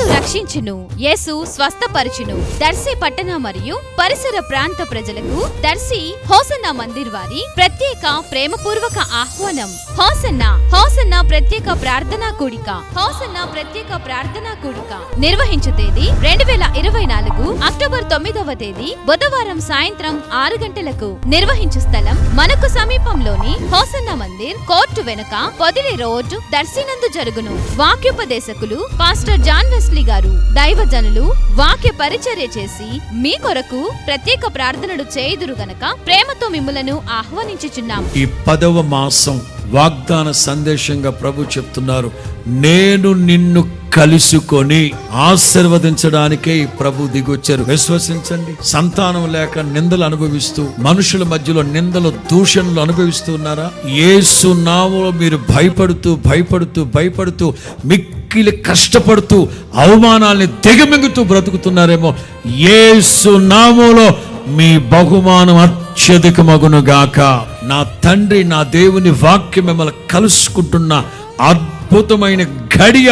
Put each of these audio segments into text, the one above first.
యేసు రక్షించును. యేసు స్వస్థపరచును. దర్శి పట్టణ మరియు పరిసర ప్రాంత ప్రజలకు దర్శి హోసన్న మందిర్ వారి ప్రత్యేక ప్రేమపూర్వక ఆహ్వానం. హోసన్న హోసన్న ప్రత్యేక ప్రార్థనా కూడిక. హోసన్న ప్రత్యేక ప్రార్థనా కూడిక. నిర్వహించు తేదీ రెండు వేల ఇరవై నాలుగు అక్టోబర్ తొమ్మిదవ తేదీ బుధవారం సాయంత్రం ఆరు గంటలకు నిర్వహించు స్థలం మనకు సమీపంలోని హోసన్న మందిర్ కోర్టు వెనుక పొదిలి రోడ్ దర్శినందు జరుగును. వాక్యోపదేశకులు పాస్టర్ జాన్ వెస్లీ గారు దైవజనులు వాక్య పరిచర్య చేసి మీ కొరకు ప్రత్యేక ప్రార్థనలు చేయుదురు గనక ప్రేమతో మిమ్ములను ఆహ్వానించుచున్నాం ఈ పదవ మాసం వాగ్దాన సందేశంగా ప్రభు చెప్తున్నారు నేను నిన్ను కలుసుకొని ఆశీర్వదించడానికే ప్రభు దిగొచ్చారు. విశ్వసించండి. సంతానం లేక నిందలు అనుభవిస్తూ మనుషుల మధ్యలో నిందలు దూషణలు అనుభవిస్తూ ఉన్నారా? ఏసు నామలో మీరు భయపడుతూ భయపడుతూ భయపడుతూ మిక్కిలి కష్టపడుతూ అవమానాల్ని దిగమింగుతూ బ్రతుకుతున్నారేమో ఏసు నామోలో మీ బహుమానం అత్యధికమగును గాక నా తండ్రి నా దేవుని వాక్యం మిమ్మల్ని కలుసుకుంటున్న అద్భుతమైన గడియ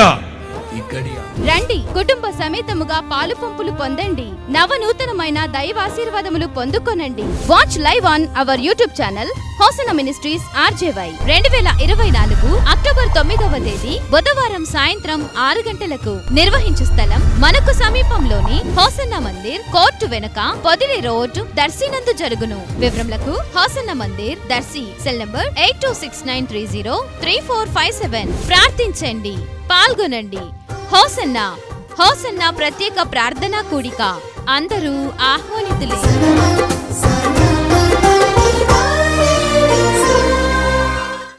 రండి కుటుంబ సమేతముగా పాలు పంపులు పొందండి. నవనూతనమైన దైవాశీర్వాదములు పొందుకొనండి. Watch live on our YouTube channel Hosanna ministries RJY రెండు వేల ఇరవై నాలుగు అక్టోబర్ తొమ్మిదవ తేదీ బుధవారం సాయంత్రం ఆరు గంటలకు నిర్వహించు స్థలం మనకు సమీపంలోని హోసన్న మందిర్ కోర్టు వెనుక పొదిలి రోడ్డు దర్శినందు జరుగును. వివరములకు Hosanna Mandir Darsi cell number eight two six nine three zero three four five seven. ప్రార్థించండి పాల్గొనండి. హోసన్న హోసన్న ప్రత్యేక ప్రార్థనా కూడిక అందరూ ఆహ్వానితులే